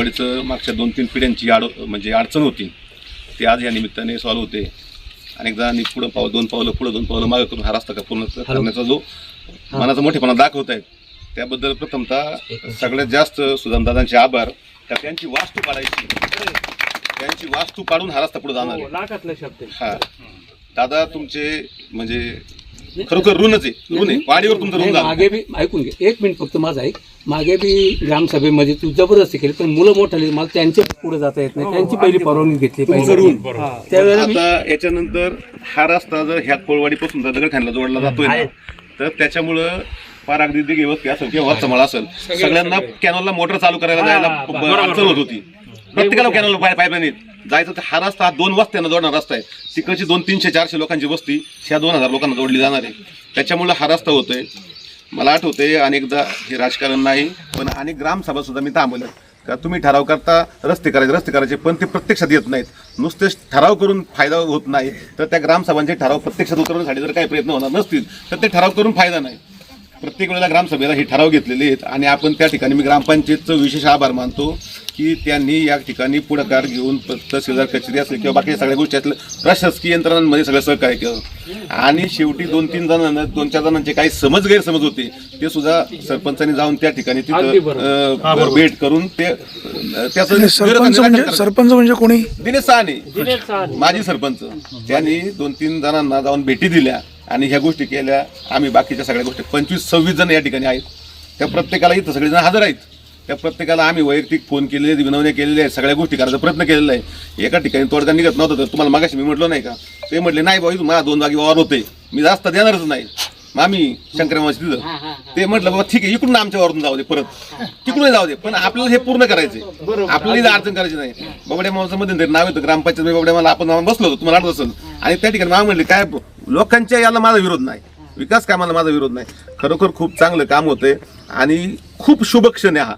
कोळवाडीचं मागच्या दोन तीन पिढ्यांची आड म्हणजे अडचण होती. ती आज या निमित्ताने सॉल्व्ह होते. अनेकदा आणि पुढं पाऊल दोन पावलं पुढं दोन पावलं मागं करून हा रस्ता का पूर्ण करण्याचा जो मनाचा मोठेपणा दाखवत आहेत त्याबद्दल प्रथमतः सगळ्यात जास्त सुदामदादांचे आभार. का त्यांची वास्तू पाडायची? त्यांची वास्तू पाडून हा रस्ता पुढे जाणार आहे. आहे. हा. दादा तुमचे म्हणजे खरोखर ऋणच आहे. ऋण आहे. वाडीवर तुमचं ऋण ऐकून घे. एक मिनिट फक्त माझा ऐक. मागे बी ग्रामसभेमध्ये तू जबरदस्ती केली पण मुलं मोठाली मला त्यांच्या पुढे जाता येत नाही. त्यांची पहिली परवानगी घेतली ऋण हा, त्यावेळेला मी- आता याच्यानंतर हा रस्ता जर ह्या कोळवाडीपासून जर दगडखानला जोडला जातोय ना तर त्याच्यामुळं फार अगदी वस्ती असेल किंवा वरचमळ असेल. सगळ्यांना कॅनलला मोटर चालू करायला जायला ब- अडचण होत होती. प्रत्येकाला कॅनल पाय पाईपलाईन जायचं तर हा रस्ता हा दोन वस्त्यांना जोडणारा रस्ता आहे. तिकडची दोन तीनशे चारशे लोकांची वस्ती ह्या दोन हजार लोकांना जोडली जाणार आहे. त्याच्यामुळं हा रस्ता होतोय. मला आठवते अनेकदा हे राजकारण नाही पण अनेक ग्रामसभा सुद्धा मी थांबवल्या. का तुम्ही ठराव करता रस्ते करायचे रस्ते करायचे पण ते प्रत्यक्षात येत नाहीत. नुसतेच ठराव करून फायदा होत नाही तर त्या ग्रामसभांचे ठराव प्रत्यक्षात उतरवण्यासाठी जर काही प्रयत्न होणार नसतील तर ते ठराव करून फायदा नाही. प्रत्येक वेळेला ग्रामसभेला हे ठराव घेतलेले आहेत आणि आपण त्या ठिकाणी मी ग्रामपंचायतचं विशेष आभार मानतो की त्यांनी या ठिकाणी पुढाकार घेऊन तहसीलदार कचेरी असेल किंवा बाकी सगळ्या गोष्टी असल्या प्रशासकीय यंत्रणांमध्ये सगळं सहकार्य केलं. आणि शेवटी दोन तीन जणांना दोन चार जणांचे काही समज गैरसमज होते ते सुद्धा सरपंचांनी जाऊन त्या ठिकाणी. तिथं भेट करून ते त्याचं सरपंच म्हणजे सरपंच म्हणजे कोणी? दिनेश साने माजी सरपंच. त्यांनी दोन तीन जणांना जाऊन भेटी दिल्या. आणि ह्या गोष्टी केल्या. आम्ही बाकीच्या सगळ्या गोष्टी. पंचवीस सव्वीस जण या ठिकाणी आहेत. त्या प्रत्येकाला इथं सगळेजण हजर आहेत. त्या प्रत्येकाला आम्ही वैयक्तिक फोन केलेले आहेत, विनवण्या केलेल्या आहेत सगळ्या गोष्टी करायचा प्रयत्न केलेला आहे. एका ठिकाणी तोडगा निघत नव्हता तर तुम्हाला मागाशी मी म्हटलं नाही का? ते म्हटले नाही भाऊ मला दोन जागी वावर होते. मी जास्त देणारच नाही. मग आम्ही शंकरमाची तिथं. ते म्हटलं बाबा ठीक आहे इकडून आमच्या वावरून जाऊ दे परत. तिकडून जाऊ दे पण आपल्याला हे पूर्ण करायचंय. आपल्याला इथं अडचण करायची नाही. बाबड्या मावचं मध्ये नाव येतं ग्रामपंचायत बाबड्या मला आपण बसलो होतो तुम्हाला आठवत असेल. आणि त्या ठिकाणी मला म्हणले काय लोकांच्या याला माझा विरोध नाही. विकास कामाला माझा विरोध नाही. खरोखर खूप चांगलं काम होतंय आणि खूप शुभ क्षण आहे हा.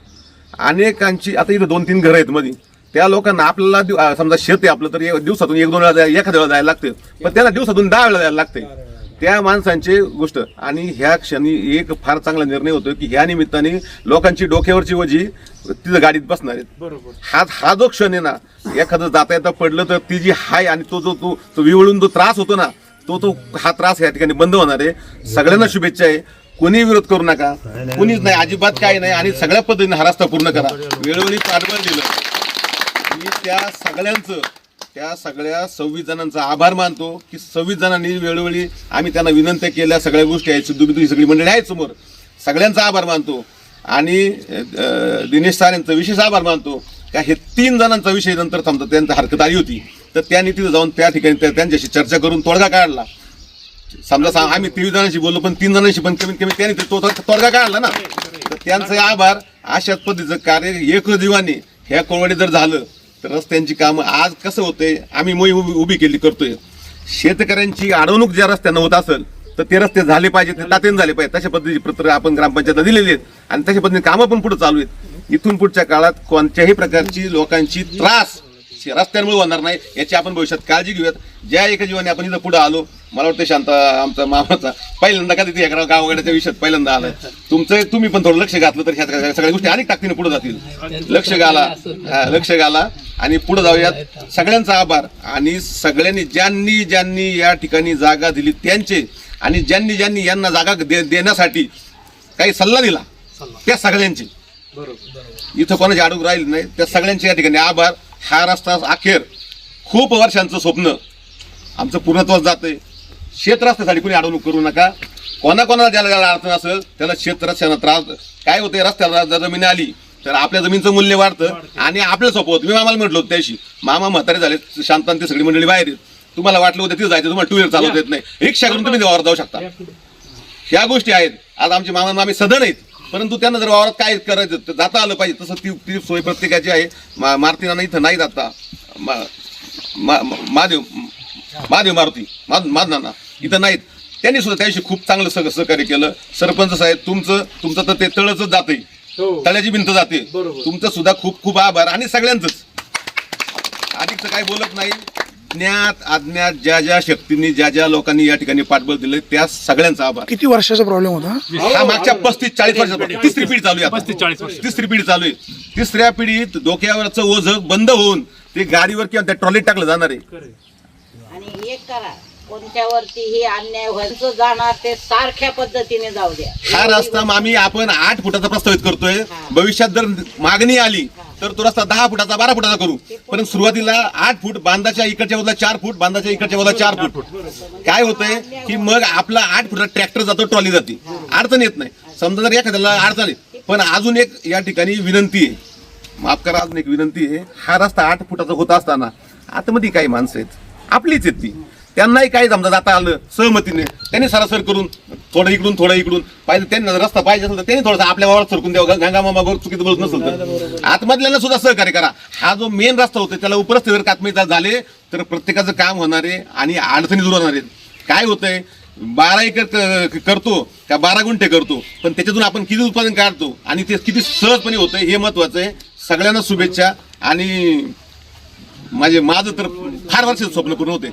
अनेकांची आता इथं दोन तीन घरं आहेत मध्ये त्या लोकांना आपल्याला समजा शेत आहे आपलं तर दिवसातून एक दोन वेळा एखाद्या वेळा जायला लागते पण त्याला दिवसातून दहा वेळा जायला लागते त्या माणसांची गोष्ट. आणि ह्या क्षणी एक फार चांगला निर्णय होतो की ह्या निमित्ताने लोकांची डोक्यावरची वजी तिथं गाडीत बसणार आहेत. हा हा जो क्षण आहे ना एखादं जाता येता पडलं तर ती जी हाय आणि तो जो तो तो विवळून जो त्रास होतो ना तो तो हा त्रास या ठिकाणी बंद होणार आहे. सगळ्यांना शुभेच्छा आहे. कोणी विरोध करू नका. कुणीच नाही. अजिबात काही नाही. आणि सगळ्या पद्धतीने हा रस्ता पूर्ण करा. वेळोवेळी पाठबळ दिलं. मी त्या सगळ्यांचं त्या सगळ्या सव्वीस जणांचा आभार मानतो की सव्वीस जणांनी वेळोवेळी आम्ही त्यांना विनंत्या केल्या. सगळ्या गोष्टी आहेत. सिद्धू बिद्धू ही सगळी मंडळी आहेत समोर. सगळ्यांचा आभार मानतो. आणि दिनेश सर यांचा विशेष आभार मानतो. का हे तीन जणांचा विषय नंतर थांबतो त्यांचा हरकत आली होती. तर त्यांनी तिथं जाऊन त्या ठिकाणी त्या- त्यांच्याशी चर्चा करून तोडगा काढला. समजा आम्ही तेवीस जणांशी बोललो पण तीन जणांशी पण कमीत कमी त्यांनी ते तोडगा काढला ना. तर त्यांचे आभार. अशाच पद्धतीचं कार्य एक जीवाने ह्या कोळवाडी जर झालं तर रस्त्यांची कामं आज कसं होतंय आम्ही मोही उभी उभी केली करतोय. शेतकऱ्यांची अडवणूक ज्या रस्त्यानं होत असेल तर ते रस्ते झाले पाहिजे ते तात्याने झाले पाहिजे तशा पद्धतीची पत्र आपण ग्रामपंचायतला दिलेली आहेत. आणि तशा पद्धतीने कामं पण पुढे चालू आहेत. इथून पुढच्या काळात कोणत्याही प्रकारची लोकांची त्रास रस्त्यांमुळे होणार नाही याची आपण भविष्यात काळजी घेऊयात. ज्या एका जीवाने आपण इथं पुढे आलो मला वाटतं शांत आमचा मामाचा पहिल्यांदा कधी ते एका गावगाड्याच्या विषयात पहिल्यांदा आलाय तुमचं तुम्ही पण थोडं लक्ष घातलं तर ह्या सगळ्या गोष्टी अनेक ताकदीने पुढे जातील. लक्ष घाला. लक्ष घाला आणि पुढे जाऊयात. सगळ्यांचा आभार. आणि सगळ्यांनी ज्यांनी ज्यांनी या ठिकाणी जागा दिली त्यांचे आणि ज्यांनी ज्यांनी यांना जागा देण्यासाठी काही सल्ला दिला त्या सगळ्यांचे. इथं कोणाची अडूक राहील नाही. त्या सगळ्यांचे या ठिकाणी आभार. हा रस्ता अखेर खूप वर्षांचं स्वप्न. आमचं पूर्णत्वास जातंय. शेत रस्त्यासाठी कोणी अडवणूक करू नका. कोणाकोणाला ज्याला ज्याला अडचण असेल त्याला शेत रस्त्यानं त्रास काय होते रस्त्याला जर जमीन आली तर आपल्या जमीनचं मूल्य वाढतं आणि आपलं सोपवत मी मामाला म्हटलं होतं त्याशी मामा म्हातारे झाले शांतांती सगळी मंडळी बाहेर आहेत. तुम्हाला वाटलं होतं तिथे जायचं तुम्हाला टू व्हीलर चालवता येत नाही. रिक्षा करून तुम्ही देवावर जाऊ शकता. ह्या गोष्टी आहेत. आज आमचे मामा मामी सदन आहेत. परंतु त्यांना जर वावरात काय करायचं जाता आलं पाहिजे. तसं ती ती सोय प्रत्येकाची आहे. मा मारुतीनाना इथं नाही जाता. महादेव महादेव मारुती मा- मादनाना इथं नाहीत. त्यांनी सुद्धा त्याविषयी खूप चांगलं सह सहकार्य केलं. सरपंच साहेब तुमचं तुमचं तर ते तळच जाते हो. तळ्याची भिंत जाते. तुमचं सुद्धा खूप खूप आभार. आणि सगळ्यांचंच. अधिकचं काही बोलत नाही. ज्ञात अज्ञात ज्या ज्या शक्तींनी ज्या ज्या लोकांनी या ठिकाणी पाठबळ दिले त्या सगळ्यांचा आभार. किती वर्षाचा प्रॉब्लेम होता? हा मागच्या पस्तीस चाळीस वर्षाचा तीस रिपीट चालू आहे. पस्तीस चाळीस वर्ष. तीस रिपीट चालू आहे. तिसऱ्या पिढीत डोक्यावरचं ओझं बंद होऊन ते गाडीवर किंवा त्या ट्रॉलीत टाकलं जाणार आहे. आणि एक करा कोणत्यावरतीही अन्याय व्हायचं जाणार ते सारख्या पद्धतीने जाऊ द्या. हा रस्ता मामी आपण आठ फुटाचा प्रस्तावित करतोय. भविष्यात जर मागणी आली तर तो रस्ता दहा फुटाचा बारा फुटाचा करू. पण सुरुवातीला आठ फूट बांधाच्या इकडच्या बाजूला चार फूट बांधाच्या इकडच्या बाजूला चार फूट. काय होतंय की मग आपला आठ फुटा ट्रॅक्टर जातो ट्रॉली जाते. अडचण येत नाही. समजा जर एखाद्याला अडचण येत पण अजून एक या ठिकाणी विनंती आहे. माफ करा अजून एक विनंती आहे. हा रस्ता आठ फुटाचा होत असताना आतमध्ये काही माणसं आहेत. आपलीच आहेत ती. त्यांनाही काही समजा जाता आलं सहमतीने. त्यांनी सरासर करून थोडं इकडून थोडं इकडून. पाहिजे त्यांना रस्ता पाहिजे असेल तर त्यांनी थोडासा आपल्या वावर सरकून द्यावं. गंगा मामावर चुकीचं बोलत नसेल तर. आतमधल्याला सुद्धा सहकार्य करा. हा जो मेन रस्ता होता त्याला उपरस्ते जर कात्मीचा झाले तर प्रत्येकाचं काम होणार आहे आणि अडचणी दूर होणार आहेत. काय होतंय? बारा एकर करतो का बारा गुंठे करतो पण त्याच्यातून आपण किती उत्पादन काढतो आणि ते किती सहजपणे होतंय हे महत्वाचं आहे. सगळ्यांना शुभेच्छा आणि माझे माझं तर फार वर्ष स्वप्न पूर्ण होते